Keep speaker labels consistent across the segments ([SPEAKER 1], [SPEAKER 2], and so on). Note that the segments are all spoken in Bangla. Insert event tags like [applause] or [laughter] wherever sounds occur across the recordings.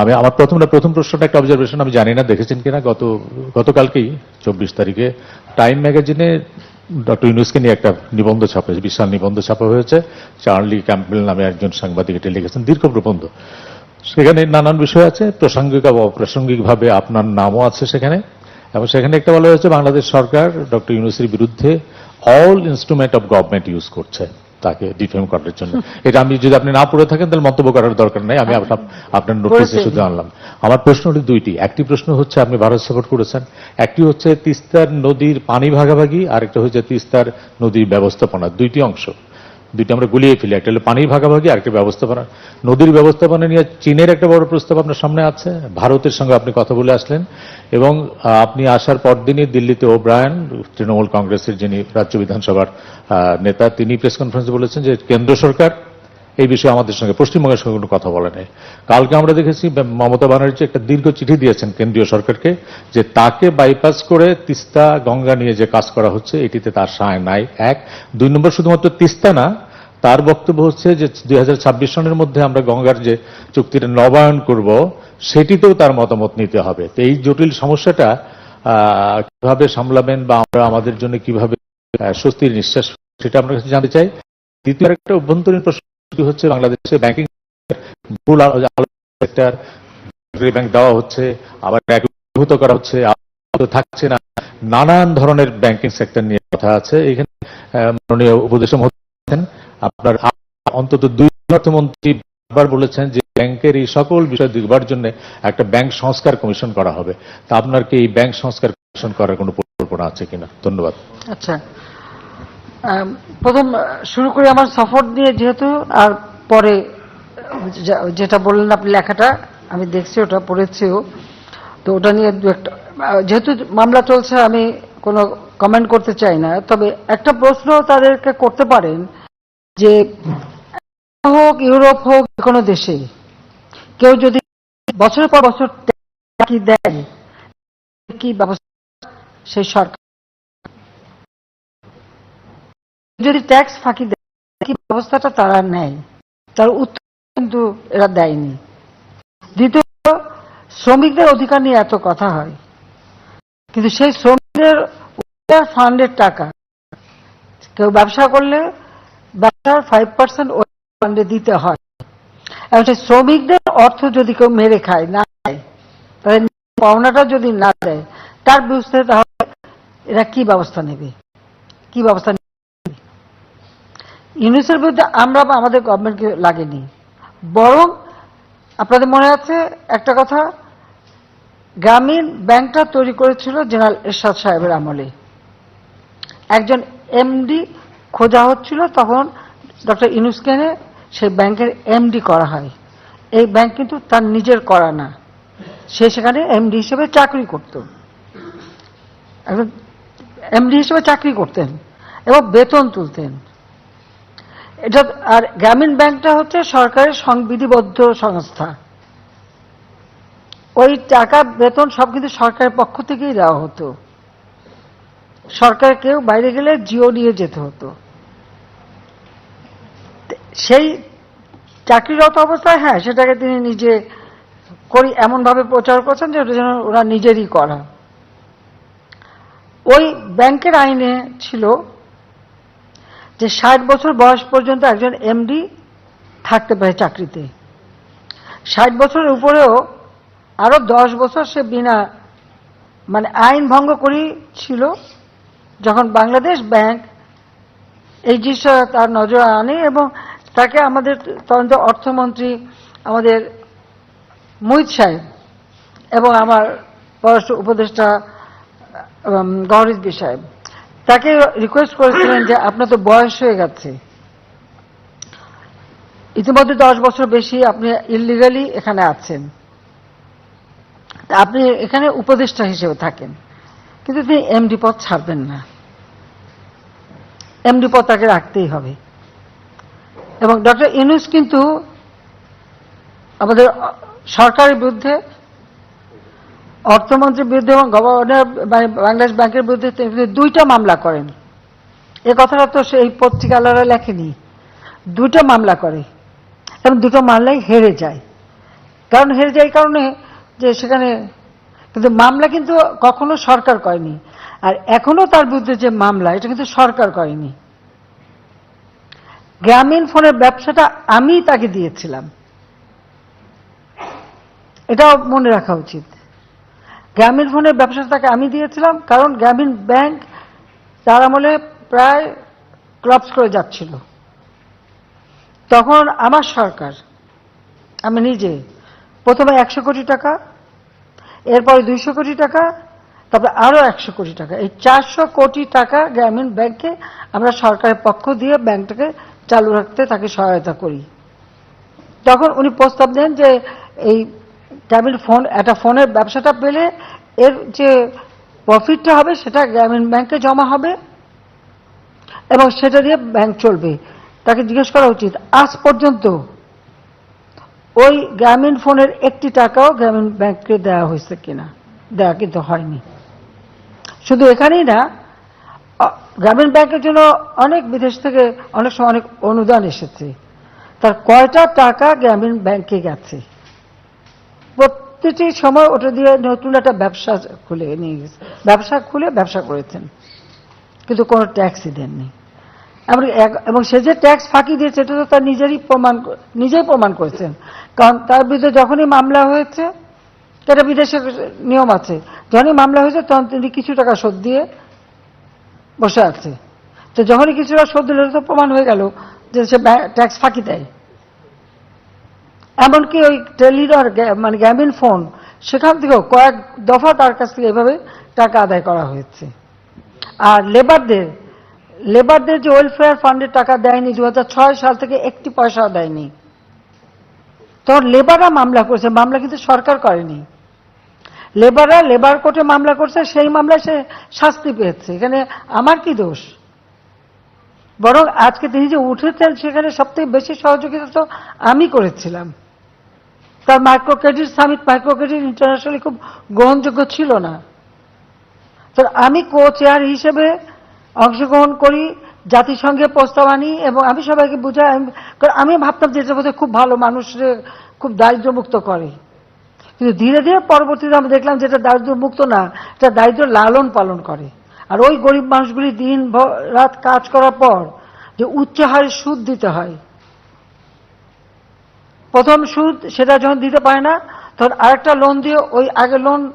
[SPEAKER 1] আমি আমার প্রথম প্রথম প্রশ্নটা একটা অবজারভেশন আমি জানি না, দেখেছেন কিনা? গত গতকালকেই চব্বিশ তারিখে টাইম ম্যাগাজিনে ডক্টর ইউনুসকে নিয়ে একটা নিবন্ধ ছাপা হয়েছে, বিশাল নিবন্ধ ছাপা হয়েছে। চার্লি ক্যাম্পেল নামে একজন সাংবাদিক এটা লিখেছেন, দীর্ঘ প্রবন্ধ। সেখানে নানান বিষয় আছে, প্রাসঙ্গিক বা অপ্রাসঙ্গিকভাবে আপনার নামও আছে সেখানে। এবং সেখানে একটা বলা হয়েছে, বাংলাদেশ সরকার ডক্টর ইউনুসের বিরুদ্ধে all instrument of government use করছে। তাকে ডিফেম করার জন্য। এটা আমি যদি আপনি না পড়ে থাকেন তাহলে মন্তব্য করার দরকার নেই। আমি আপনার- আপনার নোটিশে শুধু আনলাম। আমার প্রশ্ন হল দুইটি। একটি প্রশ্ন হচ্ছে আপনি ভারত সাপোর্ট করেছেন। একটি হচ্ছে তিস্তার নদীর পানি ভাগাভাগি আর একটা হচ্ছে তিস্তার নদীর ব্যবস্থাপনা। দুইটি অংশ। দুইটি আমরা গুলিয়ে ফেলি, একটা হলো পানির ভাগাভাগি আর একটা ব্যবস্থাপনা। নদীর ব্যবস্থাপনা নিয়ে চীনের একটা বড় প্রস্তাব আপনার সামনে আছে, ভারতের সঙ্গে আপনি কথা বলে আসলেন। এবং আপনি আসার পরদিনই দিল্লিতে ওব্রায়ন, তৃণমূল কংগ্রেসের যিনি রাজ্য বিধানসভার নেতা, তিনি প্রেস কনফারেন্সে বলেছেন যে কেন্দ্র সরকার এই বিষয়ে আমাদের সঙ্গে, পশ্চিমবঙ্গের সঙ্গে কোনো কথা বলে নাই। কালকে আমরা দেখেছি মমতা ব্যানার্জি একটা দীর্ঘ চিঠি দিয়েছেন কেন্দ্রীয় সরকারকে যে তাকে বাইপাস করে তিস্তা, গঙ্গা নিয়ে যে কাজ করা হচ্ছে, এটিতে তার সায় নাই। এক, দুই নম্বর শুধুমাত্র তিস্তা না তার বক্তব্য হচ্ছে যে দুই হাজার ছাব্বিশ সনের মধ্যে আমরা গঙ্গার যে চুক্তিটা নবায়ন করব, সেটিতেও তার মতামত নিতে হবে। তো এই জটিল সমস্যাটা কীভাবে সামলাবেন বা আমরা আমাদের জন্য কীভাবে স্বস্তির নিঃশ্বাস সেটা আমরা কাছে জানতে চাই। দ্বিতীয় একটা অভ্যন্তরীণ প্রশ্ন হচ্ছে বাংলাদেশে ব্যাংকিং ভুল সেক্টর ব্যাংক দেওয়া হচ্ছে, আবার একীভূত করা হচ্ছে থাকছে না। নানান ধরনের ব্যাংকিং সেক্টর নিয়ে কথা আছে। এখানে মাননীয় উপদেষ্টা মহোদয় আপনার অন্তত দুই অর্থমন্ত্রী বার বলেছেন যে ব্যাংকের এই সকল বিষয় দেখবার জন্য একটা ব্যাংক সংস্কার কমিশন করা হবে। তা আপনার কি এই ব্যাংক সংস্কার কমিশন করার কোনো পরিকল্পনা আছে কিনা? ধন্যবাদ।
[SPEAKER 2] আচ্ছা। প্রথম, শুরু করি আমার সফর দিয়ে যেহেতু, আর পরে যেটা বললেন আপনি লেখাটা, আমি দেখছি, ওটা পড়েছিও। তো ওটা নিয়ে দু একটা যেহেতু মামলা চলছে, আমি কোনো কমেন্ট করতে চাই না। তবে একটা প্রশ্ন তাদেরকে করতে পারেন যে হোক, ইউরোপ হোক কোনো দেশে কেউ যদি বছরের পর বছর কি দেয়, কি ব্যবস্থা সেই সরকার? যদি ট্যাক্স ফাঁকি দেয়, কি ব্যবস্থাটা তারা নেয়? তার উত্তর কিন্তু এরা দেয়নি। দ্বিতীয় শ্রমিকদের অধিকার নিয়ে এত কথা হয়। কিন্তু সেই শ্রমিকদের ফান্ডের টাকা। কেউ ব্যবসা করলে ব্যবসার ফাইভ পার্সেন্ট ওই ফান্ডে দিতে হয়। এবং সেই শ্রমিকদের অর্থ যদি কেউ মেরে খায়, না দেয় তাদের পাওনাটা যদি না দেয়, তার বিরুদ্ধে তাহলে এরা কি ব্যবস্থা নেবে? কি ব্যবস্থা নেবে? ইউনিসের বিরুদ্ধে আমরা আমাদের গভর্নমেন্টকে লাগেনি। বরং আপনাদের মনে আছে একটা কথা? গ্রামীণ ব্যাংকটা তৈরি করেছিল জেনারেল এরশাদ সাহেবের আমলে। একজন এমডি খোঁজা হচ্ছিল তখন ডক্টর ইনুসকে এনে সেই ব্যাংকের এমডি করা হয়। এই ব্যাংক কিন্তু তার নিজের করা না। সে সেখানে এমডি হিসেবে চাকরি করত। একজন এমডি হিসেবে চাকরি করতেন এবং বেতন তুলতেন। এটা আর গ্রামীণ ব্যাংকটা হচ্ছে সরকারের সংবিধিবদ্ধ সংস্থা। ওই টাকা, বেতন সব কিন্তু সরকারের পক্ষ থেকেই দেওয়া হতো। সরকার কেউ বাইরে গেলে জিও নিয়ে যেতে হতো। সেই চাকরিরত অবস্থায় হ্যাঁ সেটাকে তিনি নিজে করি, এমনভাবে প্রচার করছেন যে ওটা যেন ওরা নিজেরই করা। ওই ব্যাংকের আইনে ছিল যে ষাট বছর বয়স পর্যন্ত একজন এমডি থাকতে পারে চাকরিতে। ষাট বছরের উপরেও আরও দশ বছর সে বিনা মানে আইন ভঙ্গ করেই ছিল যখন বাংলাদেশ ব্যাংক এই জিনিসটা তার নজরে আনে এবং তাকে আমাদের তদন্ত অর্থমন্ত্রী আমাদের মুহিত সাহেব এবং আমার পররাষ্ট্র উপদেষ্টা গহরিদ্দি সাহেব, তাকে রিকোয়েস্ট করেছিলেন যে আপনার তো বয়স হয়ে গেছে। ইতিমধ্যে দশ বছর বেশি আপনি ইলিগালি এখানে আছেন। আপনি এখানে উপদেষ্টা হিসেবে থাকেন। কিন্তু তিনি এমডি পদ ছাড়বেন না। এমডি পদ তাকে রাখতেই হবে। এবং ডক্টর ইনুস কিন্তু আমাদের সরকারের বিরুদ্ধে, অর্থমন্ত্রীর বিরুদ্ধে এবং গভর্নর বাংলাদেশ ব্যাংকের বিরুদ্ধে দুইটা মামলা করেন। এ কথাটা তো সেই পত্রিকালারা লেখেনি। দুটো মামলা করে। এবং দুটো মামলায় হেরে যায়। কারণ হেরে যায় কারণে যে সেখানে কিন্তু মামলা কিন্তু কখনো সরকার করেনি। আর এখনও তার বিরুদ্ধে যে মামলা, এটা কিন্তু সরকার করেনি। গ্রামীণ ফোনের ব্যবসাটা আমি তাকে দিয়েছিলাম। এটাও মনে রাখা উচিত। গ্রামীণ ফোনের ব্যবসাটা তাকে আমি দিয়েছিলাম, কারণ গ্রামীণ ব্যাংক তার আমলে প্রায় ক্লাবস করে যাচ্ছিল। তখন আমার সরকার, আমি নিজে, প্রথমে একশো কোটি টাকা এরপরে দুইশো কোটি টাকা, তারপরে আরও একশো কোটি টাকা। এই চারশো কোটি টাকা গ্রামীণ ব্যাংকে আমরা সরকারের পক্ষ দিয়ে ব্যাংকটাকে চালু রাখতে তাকে সহায়তা করি। তখন উনি প্রস্তাব দেন যে এই গ্রামীণ ফোন, একটা ফোনের ব্যবসাটা পেলে এর যে প্রফিটটা হবে সেটা গ্রামীণ ব্যাংকে জমা হবে এবং সেটা দিয়ে ব্যাংক চলবে। তাকে জিজ্ঞেস করা উচিত, আজ পর্যন্ত ওই গ্রামীণ ফোনের একটি টাকাও গ্রামীণ ব্যাংককে দেওয়া হয়েছে কিনা? দেওয়া কিন্তু হয়নি। শুধু এখানেই না গ্রামীণ ব্যাংকের জন্য অনেক বিদেশ থেকে অনেক সময় অনেক অনুদান এসেছে। তার কয়টা টাকা গ্রামীণ ব্যাংকে গেছে? প্রতিটি সময় ওটা দিয়ে নতুন একটা ব্যবসা খুলে নিয়ে গেছে। ব্যবসা খুলে ব্যবসা করেছেন। কিন্তু কোনো ট্যাক্সই দেননি। এবং সে যে ট্যাক্স ফাঁকি দিয়েছে এটা তো তার নিজেরই প্রমাণ নিজেই প্রমাণ করেছেন। কারণ তার বিরুদ্ধে যখনই মামলা হয়েছে, এটা বিদেশের নিয়ম আছে। যখনই মামলা হয়েছে, তখন তিনি কিছু টাকা শোধ দিয়ে বসে আছে। তো যখনই কিছু টাকা শোধ দিলে তো প্রমাণ হয়ে গেল যে সে ট্যাক্স ফাঁকি দেয়। এমনকি ওই টেলিডর মানে গ্যামিন ফোন, সেখান থেকেও কয়েক দফা তার কাছ থেকে এভাবে টাকা আদায় করা হয়েছে। আর লেবারদের লেবারদের যে ওয়েলফেয়ার ফান্ডের টাকা দেয়নি দু হাজার ছয় সাল থেকে একটি পয়সাও দেয়নি। তখন লেবাররা মামলা করেছে, মামলা কিন্তু সরকার করেনি। লেবাররা লেবার কোর্টে মামলা করছে, সেই মামলায় সে শাস্তি পেয়েছে। এখানে আমার কি দোষ? বরং আজকে তিনি যে উঠেছেন, সেখানে সবথেকে বেশি সহযোগিতা তো আমি করেছিলাম। তার micro credit summit micro credit internationally খুব গ্রহণযোগ্য ছিল না। তো আমি কো চেয়ার হিসেবে অংশগ্রহণ করি জাতিসংঘে প্রস্তাব আনি এবং আমি সবাইকে বুঝাই, আমি- ভাবতাম যে এটা খুব ভালো মানুষের খুব দারিদ্র্যমুক্ত করে। কিন্তু ধীরে ধীরে পরবর্তীতে আমি দেখলাম যে এটা দারিদ্র্যমুক্ত না, এটা দারিদ্র লালন পালন করে। আর ওই গরিব মানুষগুলি দিন রাত কাজ করার পর যে উচ্চ হারে সুদ দিতে হয়, প্রথম সুদ সেটা যখন দিতে পারে না, তখন আরেকটা লোন দিয়ে ওই আগে লোন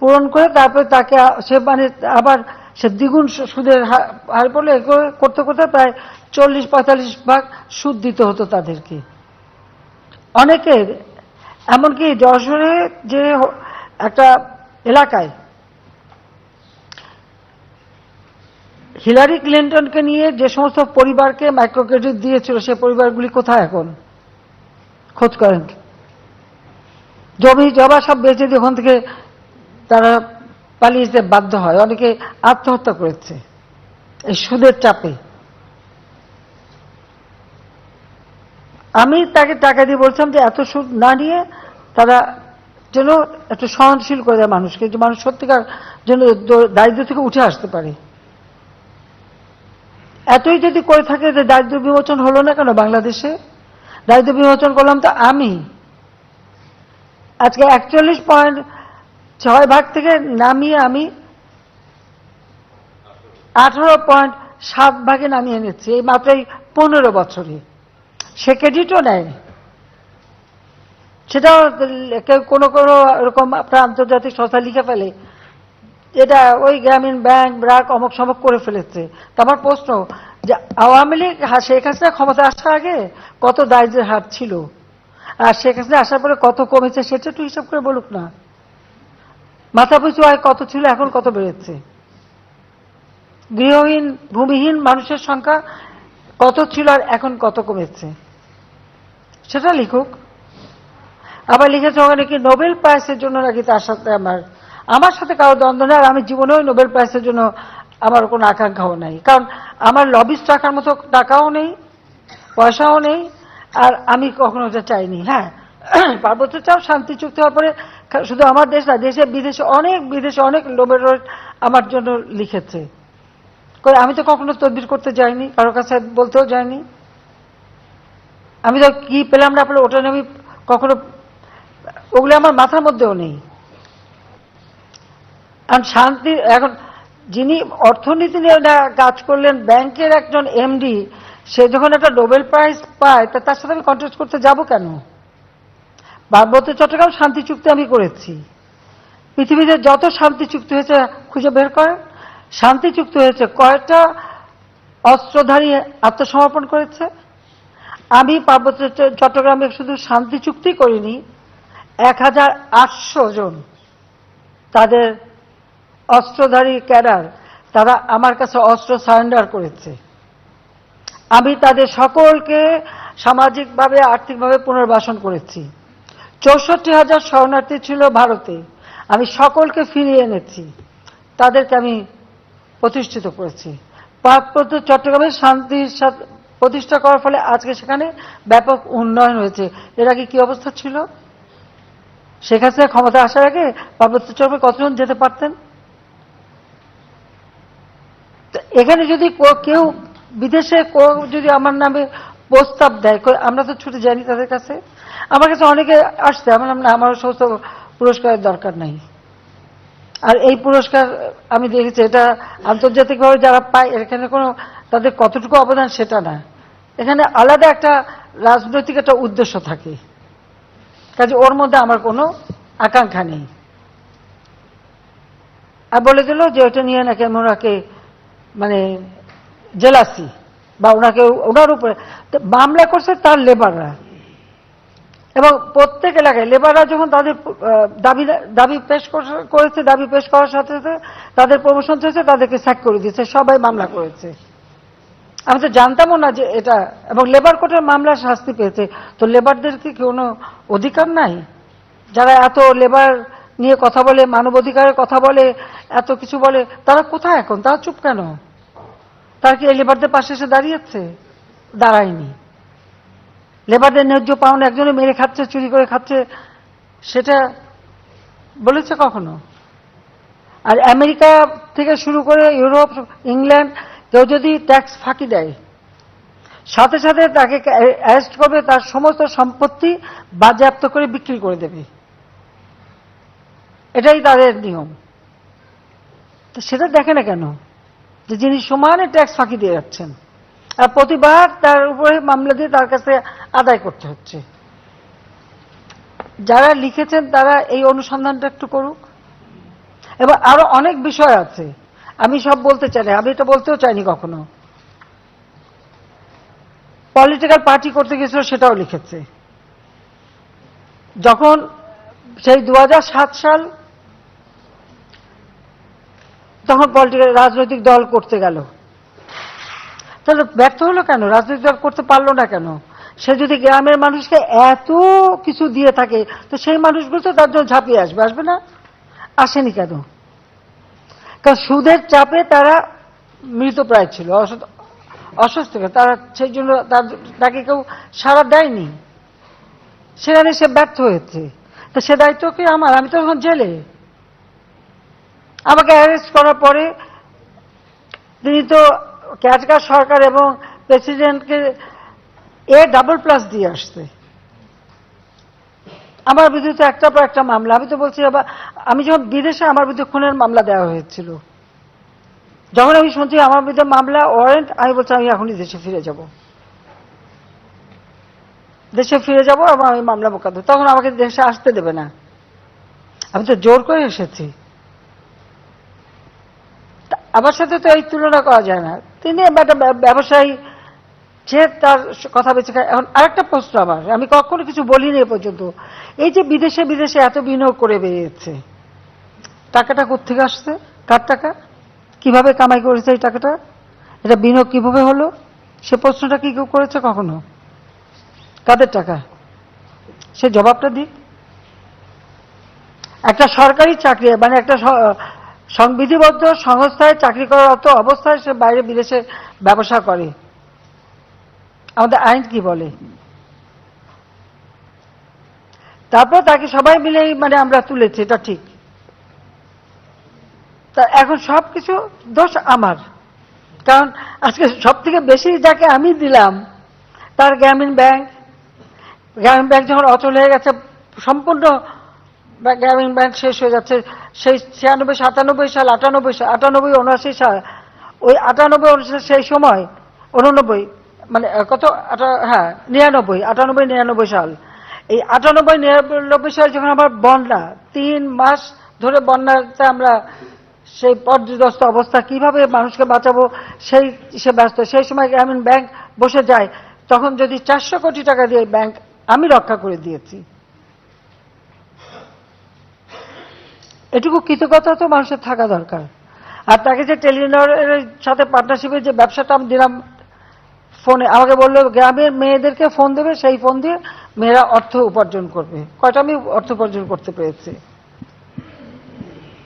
[SPEAKER 2] পূরণ করে তারপরে তাকে সে মানে আবার সে দ্বিগুণ সুদের হার পড়লে করতে করতে প্রায় চল্লিশ, পঁয়তাল্লিশ ভাগ সুদ দিতে হতো তাদেরকে। অনেকের এমনকি যশোরে যে একটা এলাকায়, হিলারি ক্লিন্টনকে নিয়ে যে সমস্ত পরিবারকে মাইক্রো ক্রেডিট দিয়েছিল, সে পরিবারগুলি কোথায় এখন? খোঁজ করেন। জমি, জবা সব বেঁচে দিয়ে ওখান থেকে তারা পালিয়ে যেতে বাধ্য হয়। অনেকে আত্মহত্যা করেছে। এই সুদের চাপে। আমি তাকে টাকা দিয়ে বলছিলাম যে এত সুদ না নিয়ে তারা যেন একটু সহনশীল করে দেয় মানুষকে, যে মানুষ সত্যিকার যেন দ- দারিদ্র্য থেকে উঠে আসতে পারে। এতই যদি করে থাকে যে দারিদ্র বিমোচন হলো না কেন বাংলাদেশে? দারিদ্র বিমোচন করলাম তো আমি। আজকে একচল্লিশ পয়েন্ট ছয় ভাগ থেকে নামিয়ে আমি আঠারো পয়েন্ট সাত ভাগে নামিয়ে নিচ্ছি, এই মাত্র এই পনেরো বছরে সে ক্রেডিটও নেয় সেটাও কেউ কোনো কোনো এরকম আপনার আন্তর্জাতিক সংস্থা লিখে ফেলে। এটা ওই গ্রামীণ ব্যাংক, ব্রাক, অমক সমক করে ফেলেছে। আমার প্রশ্ন, যে আওয়ামী লীগ শেখ হাসিনা ক্ষমতা আসার আগে কত দারিদ্রের হার ছিল? আর শেখ হাসিনা আসার পরে কত কমেছে সেটা একটু হিসাব করে বলুক না। মাথা পিছু আয় কত ছিল, এখন কত বেড়েছে? গৃহহীন, ভূমিহীন মানুষের সংখ্যা কত ছিল আর এখন কত কমেছে? সেটা লিখুক। আবার লিখেছে, ওখানে কি নোবেল প্রাইজের জন্য নাকি তার সাথে আমার আমার সাথে কারও দ্বন্দ্ব নেই, আর আমি জীবনেও নোবেল প্রাইজের জন্য আমার কোনো আকাঙ্ক্ষাও নাই। কারণ আমার লবিস্ট রাখার মতো টাকাও নেই, পয়সাও নেই, আর আমি কখনো এটা চাইনি। হ্যাঁ [coughs] পার্বত্য চাও, শান্তি চুক্তি হওয়ার পরে শুধু আমার দেশ না, দেশে বিদেশে অনেক বিদেশে অনেক নোবেল আমার জন্য লিখেছে। আমি তো কখনো তদবির করতে যাইনি, কারও কাছে বলতেও যাইনি। আমি তো কি পেলাম না পেলাম, ওটা আমি কখনো, ওগুলো আমার মাথার মধ্যেও নেই। কারণ শান্তি, এখন যিনি অর্থনীতি নিয়ে কাজ করলেন, ব্যাংকের একজন এমডি, সে যখন একটা নোবেল প্রাইজ পায়, তা তার সাথে আমি কন্টেস্ট করতে যাব কেন? পার্বত্য চট্টগ্রাম শান্তি চুক্তি আমি করেছি। পৃথিবীতে যত শান্তি চুক্তি হয়েছে, খুঁজে বের করেন শান্তি চুক্তি হয়েছে কয়টা অস্ত্রধারী আত্মসমর্পণ করেছে। আমি পার্বত্য চট্টগ্রামে শুধু শান্তি চুক্তি করিনি এক হাজার আটশো জন তাদের অস্ত্রধারী ক্যাডার, তারা আমার কাছে অস্ত্র সারেন্ডার করেছে। আমি তাদের সকলকে সামাজিকভাবে, আর্থিকভাবে পুনর্বাসন করেছি। চৌষট্টি হাজার শরণার্থী ছিল ভারতে। আমি সকলকে ফিরিয়ে এনেছি। তাদেরকে আমি প্রতিষ্ঠিত করেছি। পার্বত্য চট্টগ্রামে শান্তির সাথে প্রতিষ্ঠা করার ফলে আজকে সেখানে ব্যাপক উন্নয়ন হয়েছে। এর আগে কি অবস্থা ছিল? শেখ হাসিনা ক্ষমতা আসার আগে পার্বত্য চট্টগ্রামে কতজন যেতে পারতেন? এখানে যদি কেউ বিদেশে যদি আমার নামে প্রস্তাব দেয়। আমরা তো ছুটে যাইনি তাদের কাছে। আমার কাছে অনেকে আসছে। আমার না, আমার সমস্ত পুরস্কারের দরকার নাই। আর এই পুরস্কার আমি দেখেছি, এটা আন্তর্জাতিকভাবে যারা পায়, এখানে কোনো, তাদের কতটুকু অবদান সেটা না। এখানে আলাদা একটা রাজনৈতিক একটা উদ্দেশ্য থাকে। কাজে ওর মধ্যে আমার কোনো আকাঙ্ক্ষা নেই। আর বলে দিল যে ওটা নিয়ে নাকি আমি ওনাকে মানে জেলাসি বা ওনাকে, ওনার উপরে মামলা করছে তার লেবাররা। এবং প্রত্যেক এলাকায় লেবাররা যখন তাদের দাবি দাবি পেশ করছে- দাবি পেশ করার সাথে সাথে তাদের প্রমোশন হয়েছে তাদেরকে স্যাক করে দিয়েছে, সবাই মামলা করেছে। আমি তো জানতামও না যে এটা, এবং লেবার কোর্টের মামলা শাস্তি পেয়েছে। তো লেবারদের কি কোনো অধিকার নাই? যারা এত লেবার নিয়ে কথা বলে, মানবাধিকারের কথা বলে, এত কিছু বলে, তারা কোথায় এখন? তারা চুপ কেন? তারা কি লেবারদের পাশে এসে দাঁড়িয়েছে? দাঁড়ায়নি। লেবারদের ন্যায্য পাওনা একজনে মেরে খাচ্ছে, চুরি করে খাচ্ছে, সেটা বলেছে কখনো? আর আমেরিকা থেকে শুরু করে ইউরোপ, ইংল্যান্ড, কেউ যদি ট্যাক্স ফাঁকি দেয়, সাথে সাথে তাকে অ্যারেস্ট করবে, তার সমস্ত সম্পত্তি বাজেয়াপ্ত করে বিক্রি করে দেবে। এটাই তাদের নিয়ম। তো সেটা দেখে না কেন? যে যিনি সমানে ট্যাক্স ফাঁকি দিয়ে যাচ্ছেন। আর প্রতিবার তার উপরে মামলা দিয়ে তার কাছে আদায় করতে হচ্ছে। যারা লিখেছেন তারা এই অনুসন্ধানটা একটু করুক। এবং আরও অনেক বিষয় আছে। আমি সব বলতে চাই আমি এটা বলতেও চাইনি কখনো। পলিটিক্যাল পার্টি করতে গেছিল সেটাও লিখেছে। যখন সেই দু হাজার সাত সাল তখন পলিটিক্যাল রাজনৈতিক দল করতে গেল। তাহলে ব্যর্থ হলো কেন? রাজনৈতিক দল করতে পারল না কেন? সে যদি গ্রামের মানুষকে এত কিছু দিয়ে থাকে, তো সেই মানুষগুলো তো তার জন্য ঝাঁপিয়ে আসবে। আসবে না? আসেনি কেন? কারণ সুদের চাপে তারা মৃতপ্রায় ছিল, অসুস্থ- তারা সেই জন্য তাকে কেউ সাড়া দেয়নি। সেখানে সে ব্যর্থ হয়েছে। তো সে দায়িত্ব কি আমার? আমি তো এখন জেলে। আমাকে অ্যারেস্ট করার পরে তিনি তো ক্যাচকার সরকার এবং প্রেসিডেন্টকে এ ডাবল প্লাস দিয়ে আসছে। আমার বিরুদ্ধে একটা পর একটা মামলা। আমি তো বলছি আবার আমি যখন বিদেশে আমার বিরুদ্ধে খুনের মামলা দেওয়া হয়েছিল, যখন আমি শুনছি আমার বিরুদ্ধে মামলা ওয়ারেন্ট আমি বলছি, আমি এখনই দেশে ফিরে যাব। দেশে ফিরে যাব এবং আমি মামলা মোকাদ্দমা তখন আমাকে দেশে আসতে দেবে না। আমি তো জোর করে এসেছি। আমার সাথে তো এই তুলনা করা যায় না। তিনি একটা ব্যবসায়ী, সে তার কথা বেঁচে খায়। এখন আরেকটা প্রশ্ন আমার, আমি কখনো কিছু বলিনি এ পর্যন্ত। এই যে বিদেশে বিদেশে এত বিনিয়োগ করে বেরিয়েছে, টাকাটা কোথেকে আসছে? কার টাকা? কীভাবে কামাই করেছে এই টাকাটা? এটা বিনিয়োগ কীভাবে হলো? সে প্রশ্নটা কি করেছে কখনো? কাদের টাকা? সে জবাবটা দিক। একটা সরকারি চাকরি মানে একটা সংবিধিবদ্ধ সংস্থায় চাকরি করারত অবস্থায় সে বাইরে বিদেশে ব্যবসা করে। আমাদের আইন কি বলে? তারপর তাকে সবাই মিলে মানে আমরা তুলেছি, এটা ঠিক। তা এখন সবকিছু দোষ আমার। কারণ আজকে সব থেকে বেশি যাকে আমি দিলাম, তার গ্রামীণ ব্যাংক। গ্রামীণ ব্যাংক যখন অচল হয়ে গেছে, সম্পূর্ণ গ্রামীণ ব্যাংক শেষ হয়ে যাচ্ছে। সেই ছিয়ানব্বই, সাতানব্বই সাল, আটানব্বই সাল, আটানব্বই, উনআশি সাল, ওই আটানব্বই, উনআশি সেই সময়, উননব্বই মানে কত হ্যাঁ নিরানব্বই, আটানব্বই, নিরানব্বই সাল। এই আটানব্বই, নিরানব্বই সাল যখন আমার বন্যা, তিন মাস ধরে বন্যাতে আমরা সেই পর্যদস্ত অবস্থা, কীভাবে মানুষকে বাঁচাবো, সেই, সে ব্যস্ত। সেই সময় গ্রামীণ ব্যাংক বসে যায়, তখন যদি চারশো কোটি টাকা দিয়ে ব্যাংক আমি রক্ষা করে দিয়েছি। এটুকু কৃতজ্ঞতা তো মানুষের থাকা দরকার। আর তাকে যে টেলিনরের সাথে পার্টনারশিপের যে ব্যবসাটা আমি দিলাম, ফোনে, আমাকে বলল গ্রামের মেয়েদেরকে ফোন দেবে, সেই ফোন দিয়ে মেয়েরা অর্থ উপার্জন করবে। কয়টা আমি অর্থ উপার্জন করতে পেরেছি।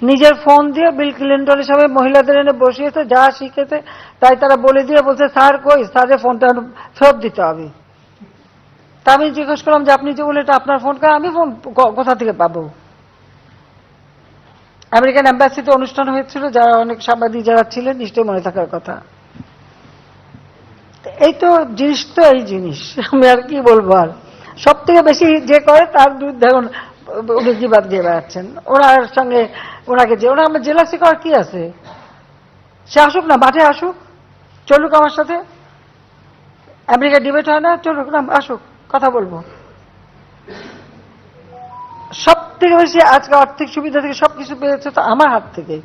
[SPEAKER 2] নিজের ফোন দিয়ে বিল ক্লিন্টনের সবাই মহিলাদের এনে বসিয়েছে, যা শিখেছে, তাই তারা বলে দিয়ে বলছে, স্যার, কই? স্যারের ফোনটা ফেরত দিতে হবে। তা আমি জিজ্ঞেস করলাম, যে আপনি যে বলে এটা আপনার ফোন আমি ফোন কোথা থেকে পাবো? আমেরিকান অ্যাম্বাসিতে অনুষ্ঠান হয়েছিল যারা অনেক সাংবাদিক যারা ছিলেন নিশ্চয়ই মনে থাকার কথা। এই তো জিনিস তো এই জিনিস, আমি আর কি বলব আর। সব থেকে বেশি যে করে তার বিরুদ্ধে এখন উনি দিয়ে বেড়াচ্ছেন? ওনার সঙ্গে ওনাকে যে ওনার আমার জেলাসি করার কি আছে? সে আসুক না, মাঠে আসুক, চলুক আমার সাথে। আমেরিকা ডিবেট হয় না, চলুক না, আসুক, কথা বলব। সব থেকে বেশি আজকে আর্থিক সুবিধা থেকে সব কিছু পেয়েছে তো আমার হাত থেকে।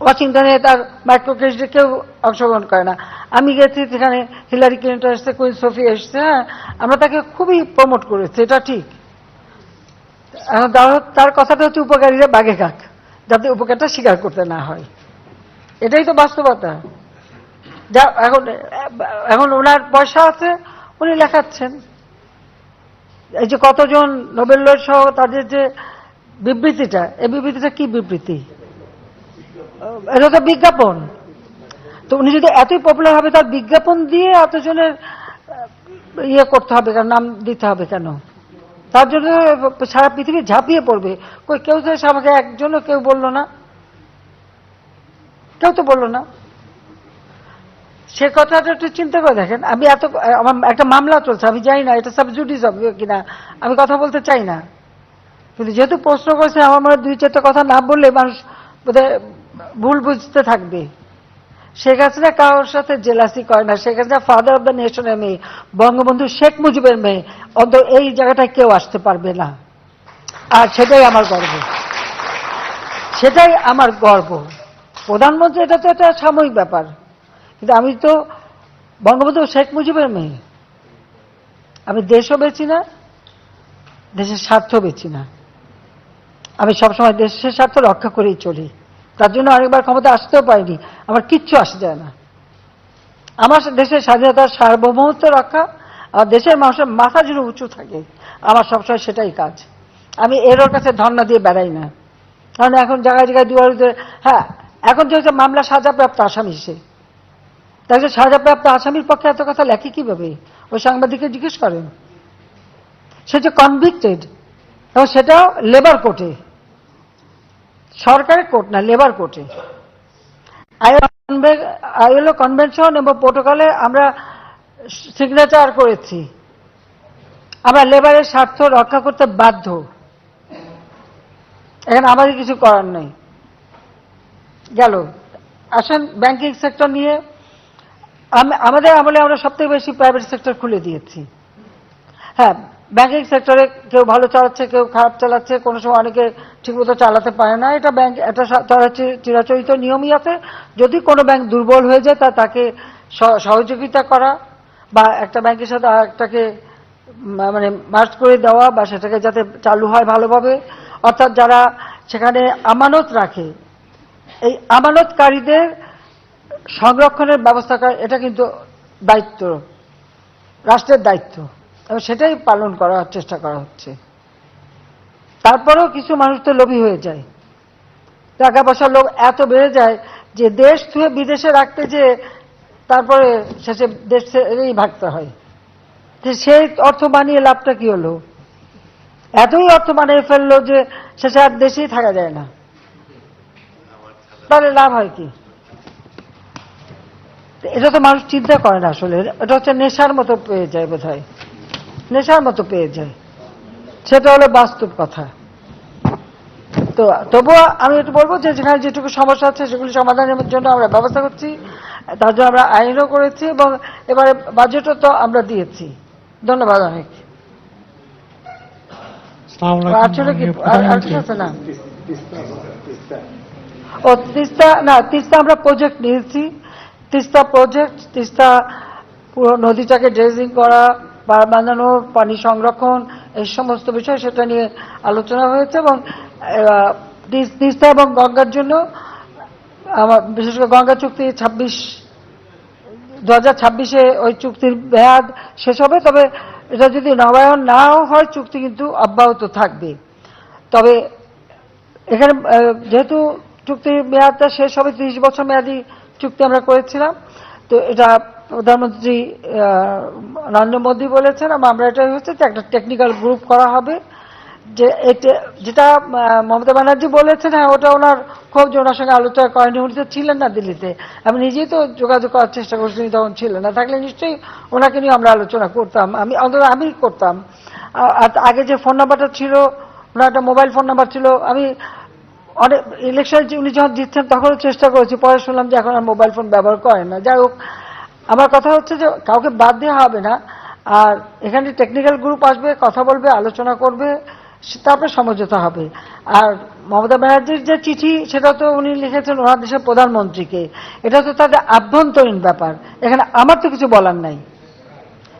[SPEAKER 2] ওয়াশিংটনে তার মাইক্রো ক্রেডিটে কেউ অংশগ্রহণ করে না। আমি গেছি সেখানে হিলারি ক্লিন্টন এসছে, কুইন সোফি এসছে হ্যাঁ আমরা তাকে খুবই প্রমোট করেছি, এটা ঠিক। তার- কথাটা হচ্ছে উপকারীরা বাগে কাক যাতে উপকারটা স্বীকার করতে না হয়। এটাই তো বাস্তবতা। যা, এখন এখন ওনার পয়সা আছে, উনি লেখাচ্ছেন। এই যে কতজন নোবেল লয়েড সহ তাদের যে বিবৃতিটা, এই বিবৃতিটা কি বিবৃতি? এটা তো বিজ্ঞাপন। তো উনি যদি এতই পপুলার হবে, তার বিজ্ঞাপন দিয়ে এতজনের ইয়ে করতে হবে কেন, নাম দিতে হবে কেন? তার জন্য সারা পৃথিবী ঝাঁপিয়ে পড়বে। কেউ তো আমাকে একজনও কেউ বলল না। কেউ তো বলল না। সে কথাটা একটু চিন্তা করে দেখেন, আমি এত, আমার একটা মামলা চলছে, আমি জানি না, এটা সাবজুডিস হবে কিনা, আমি কথা বলতে চাই না। কিন্তু যেহেতু প্রশ্ন করেছে আমার মনে দুই চারটা কথা না বললে মানুষ বোধহয় ভুল বুঝতে থাকবে। শেখ হাসিনা কারোর সাথে জেলাসি করে না। Sheikh Hasina father of the নেশনের মেয়ে, বঙ্গবন্ধু শেখ মুজিবের মেয়ে, অন্তত এই জায়গাটায় কেউ আসতে পারবে না। আর সেটাই আমার গর্ব। সেটাই আমার গর্ব। প্রধানমন্ত্রী, এটা তো একটা সাময়িক ব্যাপার। কিন্তু আমি তো বঙ্গবন্ধু শেখ মুজিবের মেয়ে। আমি দেশও বেছি না, দেশের স্বার্থ বেছি না। আমি সবসময় দেশের স্বার্থ রক্ষা করেই চলি। তার জন্য অনেকবার ক্ষমতা আসতেও পারিনি আমার কিচ্ছু আসে যায় না। আমার দেশের স্বাধীনতার সার্বভৌমত্ব রক্ষা, আর দেশের মানুষের মাথা যেন উঁচু থাকে, আমার সবসময় সেটাই কাজ। আমি এর ওর কাছে ধর্ণা দিয়ে বেড়াই না। কারণ এখন জায়গায় জায়গায় দুয়ারে হ্যাঁ এখন যে মামলা সাজাপ্রাপ্ত আসামি সে। যে সাজাপ্রাপ্ত আসামির পক্ষে এত কথা লেখে কীভাবে? ওই সাংবাদিককে জিজ্ঞেস করেন সে যে কনভিক্টেড এবং সেটাও লেবার কোর্টে সরকারের কোর্ট না লেবার কোর্টে আইএলও কনভেনশন এবং প্রোটোকলে আমরা সিগনেচার করেছি। আমরা লেবারের স্বার্থ রক্ষা করতে বাধ্য। এখন আমাদের কিছু করার নেই। গেল। আসেন ব্যাংকিং সেক্টর নিয়ে। আমাদের আমলে আমরা সবথেকে বেশি প্রাইভেট সেক্টর খুলে দিয়েছি। হ্যাঁ ব্যাংকিং সেক্টরে কেউ ভালো চালাচ্ছে, কেউ খারাপ চালাচ্ছে, কোনো সময় অনেকে ঠিকমতো চালাতে পারে না। এটা ব্যাংক এটা চিরাচরিত নিয়মই আছে। যদি কোনো ব্যাংক দুর্বল হয়ে যায়, তা তাকে সহযোগিতা করা বা একটা ব্যাংকের সাথে আরেকটাকে মা- মানে মার্চ করে দেওয়া বা সেটাকে যাতে চালু হয় ভালোভাবে। অর্থাৎ যারা সেখানে আমানত রাখে, এই আমানতকারীদের সংরক্ষণের ব্যবস্থা করা, এটা কিন্তু দায়িত্ব, রাষ্ট্রের দায়িত্ব। এবং সেটাই পালন করার চেষ্টা করা হচ্ছে। তারপরেও কিছু মানুষ তো লোভী হয়ে যায়। টাকা পয়সার লোভ এত বেড়ে যায় যে দেশ থুয়ে বিদেশে রাখতে যে তারপরে শেষে দেশ ছেড়েই ভাগতে হয়। তো সেই অর্থ বানিয়ে লাভটা কি হলো? এতই অর্থ বানিয়ে ফেলল যে শেষে আর দেশেই থাকা যায় না। তাহলে লাভ হয় কি? এটা তো মানুষ চিন্তা করে না আসলে। এটা হচ্ছে নেশার মতো পেয়ে যায় বোধ হয় নেশার মতো পেয়ে যায়। সেটা হলো বাস্তব কথা। তো তবুও আমি একটু বলব যে যেখানে যেটুকু সমস্যা আছে সেগুলি সমাধানের জন্য আমরা ব্যবস্থা করছি। তার জন্য আমরা আইনও করেছি এবং এবারে বাজেটও তো আমরা দিয়েছি। ধন্যবাদ অনেক। ও তিস্তা না তিস্তা আমরা প্রজেক্ট নিয়েছি। তিস্তা প্রজেক্ট তিস্তা পুরো নদীটাকে ড্রেজিং করা, বা বাঁধানো পানি সংরক্ষণ, এই সমস্ত বিষয় সেটা নিয়ে আলোচনা হয়েছে এবং তিস্তা এবং গঙ্গার জন্য, আমার, বিশেষ করে গঙ্গা চুক্তি ছাব্বিশ, দু হাজার ছাব্বিশে ওই চুক্তির মেয়াদ শেষ হবে, তবে এটা যদি নবায়ন নাও হয়, চুক্তি কিন্তু অব্যাহত থাকবে। তবে এখানে যেহেতু চুক্তির মেয়াদটা শেষ হবে, ত্রিশ বছর মেয়াদি চুক্তি আমরা করেছিলাম। তো এটা প্রধানমন্ত্রী নরেন্দ্র মোদী বলেছেন আমরা এটা হচ্ছে একটা টেকনিক্যাল গ্রুপ করা হবে, যে এটা- যেটা মমতা ব্যানার্জি বলেছেন হ্যাঁ ওটা ওনার খুব যে ওনার সঙ্গে আলোচনা করেনি উনি তো ছিলেন না দিল্লিতে। আমি নিজেই তো যোগাযোগ করার চেষ্টা করছি তখন ছিলেন না। থাকলে নিশ্চয়ই ওনাকে নিয়ে আমরা আলোচনা করতাম। আমি, অন্তত আমি করতাম। আর আগে যে ফোন নাম্বারটা ছিল, ওনার একটা মোবাইল ফোন নাম্বার ছিল, আমি অনেক ইলেকশন উনি যখন জিতছেন তখনও চেষ্টা করেছি। পরে শুনলাম যে এখন আর মোবাইল ফোন ব্যবহার করেন না। যাই হোক, আমার কথা হচ্ছে যে কাউকে বাদ দেওয়া হবে না। আর এখানে টেকনিক্যাল গ্রুপ আসবে, কথা বলবে, আলোচনা করবে তারপরে সমঝোতা হবে। আর মমতা ব্যানার্জির যে চিঠি, সেটা তো উনি লিখেছেন ওনার দেশের প্রধানমন্ত্রীকে। এটা তো তাদের আভ্যন্তরীণ ব্যাপার। এখানে আমার তো কিছু বলার নাই।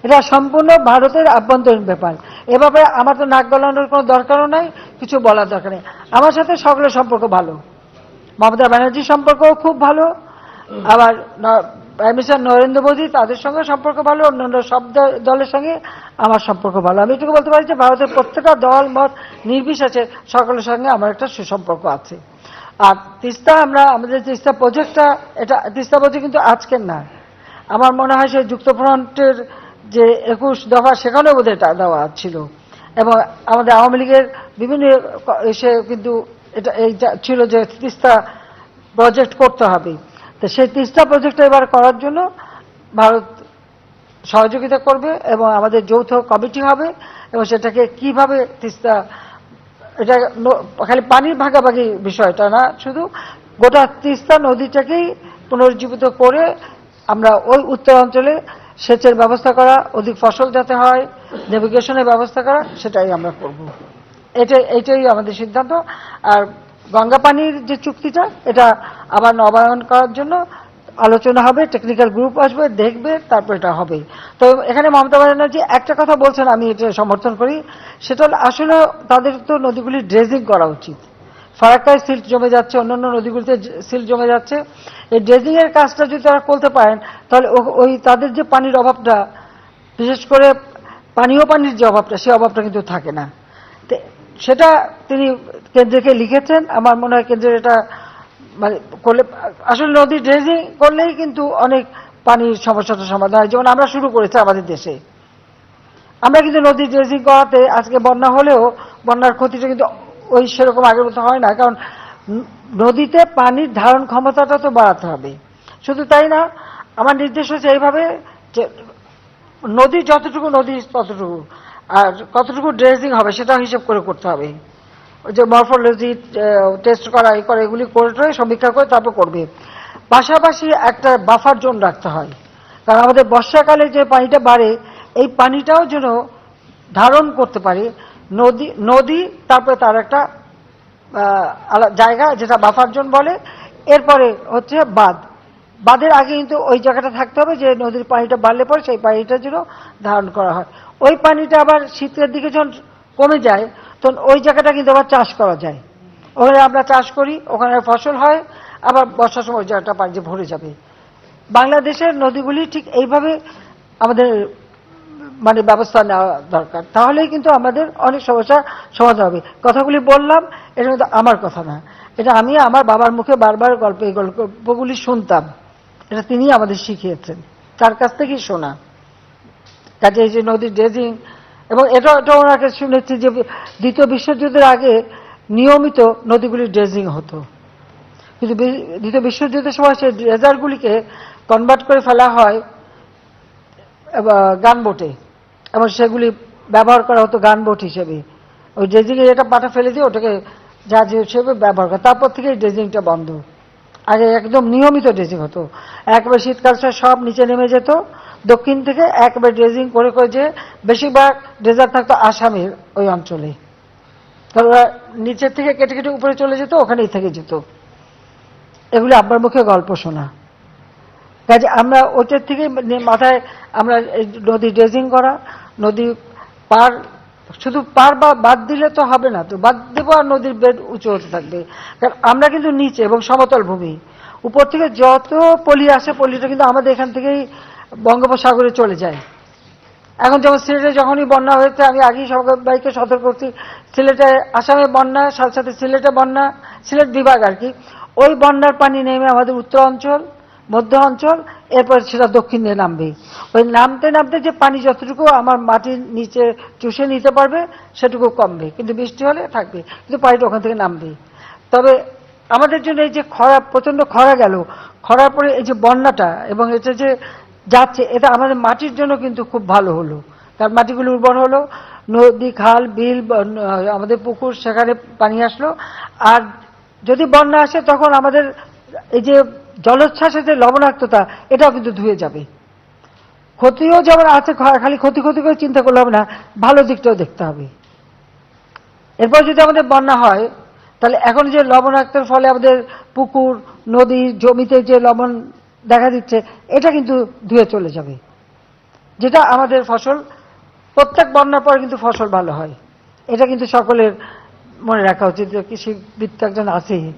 [SPEAKER 2] এটা সম্পূর্ণ ভারতের আভ্যন্তরীণ ব্যাপার। এ ব্যাপারে আমার তো নাক গলানোর কোনো দরকারও নাই, কিছু বলার দরকার নেই। আমার সাথে সকলের সম্পর্ক ভালো। মমতা ব্যানার্জির সম্পর্কও খুব ভালো। আবার প্রাইম মিনিস্টার নরেন্দ্র মোদী তাদের সঙ্গে সম্পর্ক ভালো, অন্যান্য সব দলের সঙ্গে আমার সম্পর্ক ভালো। আমি এটুকু বলতে পারি যে ভারতের প্রত্যেকটা দল, মত নির্বিশেষে সকলের সঙ্গে আমার একটা সুসম্পর্ক আছে। আর তিস্তা, আমরা, আমাদের তিস্তা প্রজেক্টটা এটা, তিস্তা প্রজেক্ট কিন্তু আজকের না। আমার মনে হয় সেই যুক্তফ্রন্টের যে একুশ দফা সেখানেও বোধহয় দেওয়া ছিল। এবং আমাদের আওয়ামী লীগের বিভিন্ন এসে কিন্তু এটা এই ছিল যে তিস্তা প্রজেক্ট করতে হবে। তো সেই তিস্তা প্রজেক্টটা এবার করার জন্য ভারত সহযোগিতা করবে এবং আমাদের যৌথ কমিটি হবে এবং সেটাকে কীভাবে তিস্তা এটা খালি পানির ভাগাভাগি বিষয়টা না, শুধু গোটা তিস্তা নদীটাকেই পুনরুজ্জীবিত করে আমরা ওই উত্তরাঞ্চলে সেচের ব্যবস্থা করা, অধিক ফসল যাতে হয়, নেভিগেশনের ব্যবস্থা করা, সেটাই আমরা করব। এটাই এটাই আমাদের সিদ্ধান্ত। আর গঙ্গা পানির যে চুক্তিটা, এটা আবার নবায়ন করার জন্য আলোচনা হবে টেকনিক্যাল গ্রুপ আসবে, দেখবে, তারপর এটা হবে। তো এখানে মমতা ব্যানার্জি একটা কথা বলছেন, আমি এটা সমর্থন করি। সেটা আসলে তাদের তো নদীগুলি ড্রেজিং করা উচিত। ফারাক্কায় সিল্ট জমে যাচ্ছে, অন্যান্য নদীগুলিতে সিল্ট জমে যাচ্ছে। এই ড্রেজিংয়ের কাজটা যদি তারা করতে পারেন, তাহলে ওই তাদের যে পানির অভাবটা, বিশেষ করে পানীয় পানির যে অভাবটা সেই অভাবটা কিন্তু থাকে না। সেটা তিনি কেন্দ্রকে লিখেছেন, আমার মনে হয় কেন্দ্রের এটা মানে করলে, আসলে নদী ড্রেজিং করলেই কিন্তু অনেক পানির সমস্যাটা সমাধান হয়। যেমন আমরা শুরু করেছি আমাদের দেশে। আমরা কিন্তু নদী ড্রেজিং করাতে আজকে বন্যা হলেও বন্যার ক্ষতিটা কিন্তু ওই সেরকম আগের মতো হয় না, কারণ নদীতে পানির ধারণ ক্ষমতাটা তো বাড়াতে হবে। শুধু তাই না, আমার নির্দেশ হচ্ছে এইভাবে যে নদী যতটুকু নদী, ততটুকু। আর কতটুকু ড্রেজিং হবে সেটা হিসেব করে করতে হবে। যে মরফোলজি টেস্ট করা এই করা, এগুলি করে সমীক্ষা করে তারপর করবে। পাশাপাশি একটা বাফার জোন রাখতে হয়। কারণ আমাদের বর্ষাকালে যে পানিটা বাড়ে, এই পানিটাও যেন ধারণ করতে পারে। নদী নদী, তারপরে তার একটা জায়গা যেটা বাফার জোন বলে। এরপরে হচ্ছে বাঁধ। বাঁধের আগে কিন্তু ওই জায়গাটা থাকতে হবে যে নদীর পানিটা বাড়লে পরে সেই পানিটা যেন ধারণ করা হয়। ওই পানিটা আবার শীতের দিকে যখন কমে যায়, তখন ওই জায়গাটা কিন্তু আবার চাষ করা যায়। ওখানে আমরা চাষ করি, ওখানে ফসল হয়, আবার বর্ষার সময় ওই জায়গাটা পানি ভরে যাবে। বাংলাদেশের নদীগুলি ঠিক এইভাবে আমাদের মানে ব্যবস্থা নেওয়া দরকার। তাহলেই কিন্তু আমাদের অনেক সমস্যার সমাধান হবে। কথাগুলি বললাম, এটা কিন্তু আমার কথা না। এটা আমি আমার বাবার মুখে বারবার গল্প, এই গল্পগুলি শুনতাম। এটা তিনি আমাদের শিখিয়েছেন। তার কাছ থেকেই শোনা। কাজে এই যে নদীর ড্রেজিং, এবং এটা এটা ওনার কাছে শুনেছি যে দ্বিতীয় বিশ্বযুদ্ধের আগে নিয়মিত নদীগুলির ড্রেজিং হতো। কিন্তু দ্বিতীয় বিশ্বযুদ্ধের সময় সেই ড্রেজারগুলিকে কনভার্ট করে ফেলা হয় গানবোটে। এবং সেগুলি ব্যবহার করা হতো গান বোট হিসেবে। ওই ড্রেজিং এ এটা পাটা ফেলে দিয়ে ওটাকে জাহাজ হিসেবে ব্যবহার করা। তারপর থেকে ড্রেজিংটা বন্ধ। আগে একদম নিয়মিত ড্রেজিং হতো। একবার শীতকাল সব নিচে নেমে যেত। দক্ষিণ থেকে একবার ড্রেজিং করে করে যে বেশিরভাগ ড্রেজার থাকতো আসামের ওই অঞ্চলে। কারণ নিচের থেকে কেটে কেটে উপরে চলে যেত, ওখানেই থেকে যেত। এগুলো আব্বার মুখে গল্প শোনা। কাজে আমরা ওটার থেকে মাথায় আমরা নদী ড্রেজিং করা নদী পার, শুধু পার বা বাদ দিলে তো হবে না, তো বাদ দেবো আর নদীর বেড উঁচু হতে থাকবে। কারণ আমরা কিন্তু নিচে এবং সমতল ভূমি। উপর থেকে যত পলি আসে, পলিটা কিন্তু আমাদের এখান থেকেই বঙ্গোপসাগরে চলে যায়। এখন যেমন সিলেটে যখনই বন্যা হয়েছে, আমি আগেই সবাইকে সতর্ক করছি, সিলেটে, আসামে বন্যা, সাথে সাথে সিলেটে বন্যা, সিলেট বিভাগ আর কি। ওই বন্যার পানি নেমে আমাদের উত্তর অঞ্চল মধ্য অঞ্চল, এরপর সেটা দক্ষিণে নামবে। ওই নামতে নামতে যে পানি যতটুকু আমার মাটির নিচে চুষে নিতে পারবে, সেটুকু কমবে। কিন্তু বৃষ্টি হলে থাকবে, কিন্তু পানিটা ওখান থেকে নামবে। তবে আমাদের জন্য এই যে খরা প্রচণ্ড খরা গেল, খরার পরে এই যে বন্যাটা এবং এটা যে যাচ্ছে, এটা আমাদের মাটির জন্য কিন্তু খুব ভালো হলো। তার মাটিগুলো উর্বর হলো, নদী, খাল, বিল আমাদের পুকুর, সেখানে পানি আসলো। আর যদি বন্যা আসে, তখন আমাদের এই যে জলোচ্ছ্বাসের যে লবণাক্ততা, এটাও কিন্তু ধুয়ে যাবে। ক্ষতিও যেমন আছে খালি ক্ষতি ক্ষতি করে চিন্তা করলে হবে না, ভালো দিকটাও দেখতে হবে। এরপর যদি আমাদের বন্যা হয়, তাহলে এখন যে লবণাক্তের ফলে আমাদের পুকুর, নদী, জমিতে যে লবণ দেখা দিচ্ছে, এটা কিন্তু ধুয়ে চলে যাবে। যেটা আমাদের ফসল, প্রত্যেক বন্যার পর কিন্তু ফসল ভালো হয়। এটা কিন্তু সকলের মনে রাখা উচিত যে কৃষিবিদ একজন আছেই।